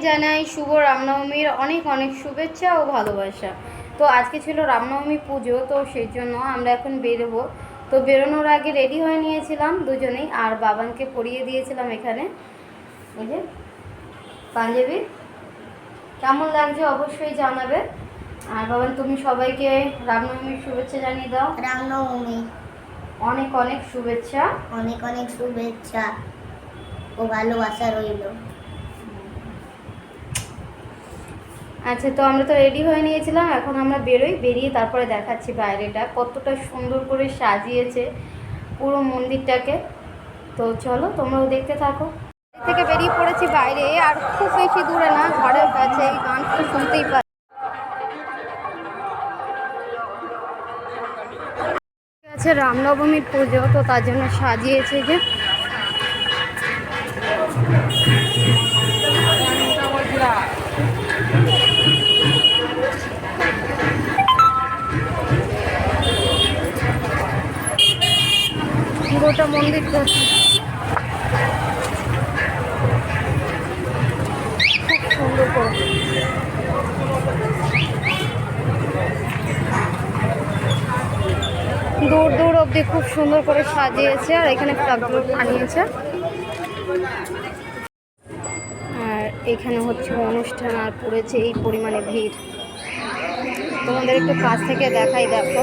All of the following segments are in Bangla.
জানাই শুভ রামনবমীর অনেক অনেক শুভেচ্ছা ও ভালোবাসা। তো আজকে ছিল রামনবমী পুজো তো সেই জন্য আমরা এখন বেরোবো। তো বেরোনোর আগে রেডি হয়ে নিয়েছিলাম দুজনেই আর বাবানকে পরিয়ে দিয়েছিলাম এখানে। এই যে পাঞ্জাবি। কেমন লাগছে অবশ্যই জানাবে। আর বাবান তুমি সবাইকে রামনবমীর শুভেচ্ছা জানিয়ে দাও। রামনবমী। অনেক অনেক শুভেচ্ছা। অনেক অনেক শুভেচ্ছা ও ভালোবাসা রইল। আচ্ছা তো আমরা তো রেডি হয়ে নিয়েছিলাম, এখন আমরা বেরোই, বেরিয়ে তারপরে দেখাচ্ছি বাইরেটা। কতটা সুন্দর করে সাজিয়েছে পুরো মন্দিরটাকে। তো চলো, তোমরাও দেখতে থাকো। থেকে বেরিয়ে পড়েছি বাইরে, আর খুব বেশি দূরে না, ঘরের কাছে, এই গানটা শুনতেই পাই আছে রামনবমীর পুজো, তো তার জন্য সাজিয়েছে যে। গোটা মন্দিরটা খুব সুন্দর করে। দূর দূর অব্দি খুব সুন্দর করে সাজিয়েছে আর এখানে ফ্লাগগুলো বানিয়েছে। আর এখানে হচ্ছে অনুষ্ঠান আর পড়েছে এই পরিমাণে ভিড়। তোমাদের একটু কাছ থেকে দেখাই দেখো।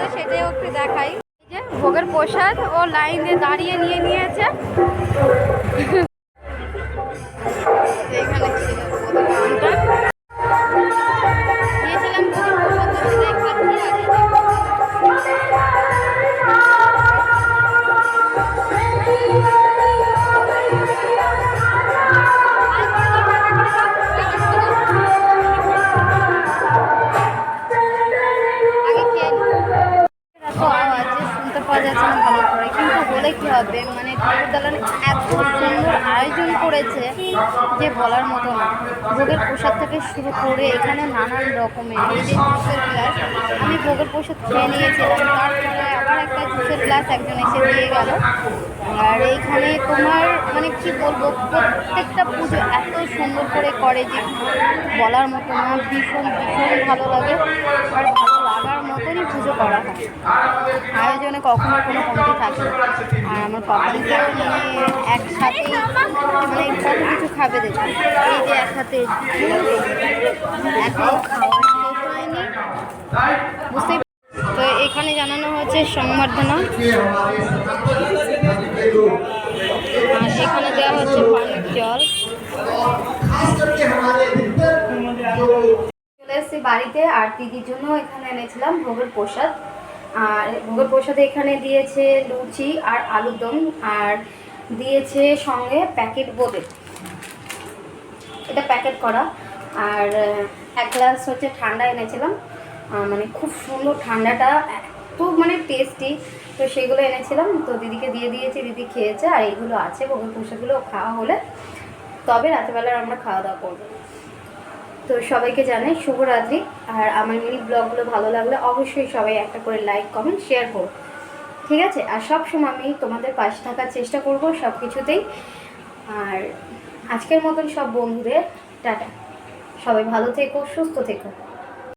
তো সেটাই একটু দেখাই। যে ভোগের প্রসাদ ও লাইন দিয়ে দাঁড়িয়ে নিয়ে নিয়েছে। কি হবে। মানে ঠাকুর দালান এত সুন্দর আয়োজন করেছে যে বলার মতো না। ভোগের প্রসাদ থেকে শুরু করে এখানে নানান রকমের এই যে জুসের গ্লাস। আমি ভোগের প্রসাদ খেয়ে নিয়েছিলাম। তারপরে আবার একটা জুসের গ্লাস একজন এসে দিয়ে গেল। আর এইখানে তোমার মানে কি বলব, প্রত্যেকটা পুজো এত সুন্দর করে করে যে বলার মতো না। ভীষণ ভীষণ ভালো লাগে। আর ভালো মতনই পুজো করা হয়। আয়োজনে কখনো কোনো কমতি থাকে আর আমার পাপাকে মানে একসাথেই মানে কত কিছু খাবে দেখো এই যে একসাথে এখন হয়নি। তো এখানে জানানো হয়েছে সংবর্ধনা। আর এখানে দেওয়া হচ্ছে পানির জল। বাড়িতে আর দিদির জন্য এখানে এনেছিলাম ভোগের প্রসাদ। আর ভোগের প্রসাদে এখানে দিয়েছে লুচি আর আলুর দম আর দিয়েছে সঙ্গে প্যাকেট বোঁদে এটা প্যাকেট করা। আর এক গ্লাস হচ্ছে ঠান্ডা এনেছিলাম। মানে খুব সুন্দর ঠান্ডাটা, এত মানে টেস্টি তো সেগুলো এনেছিলাম। তো দিদিকে দিয়ে দিয়েছি, দিদি খেয়েছে। আর এইগুলো আছে ভোগের প্রসাদগুলো খাওয়া হলে। তবে রাতেবেলার আমরা খাওয়া দাওয়া করব। তো সবাইকে জানাই শুভরাত্রি। আর আমার মিনি ব্লগগুলো ভালো লাগলে অবশ্যই সবাই একটা করে লাইক, কমেন্ট, শেয়ার করো। ঠিক আছে? আর সব সময় আমি তোমাদের পাশে থাকার চেষ্টা করব সব কিছুতেই আর আজকের মতন সব বন্ধুদের টাটা। সবাই ভালো থেকো, সুস্থ থেকো।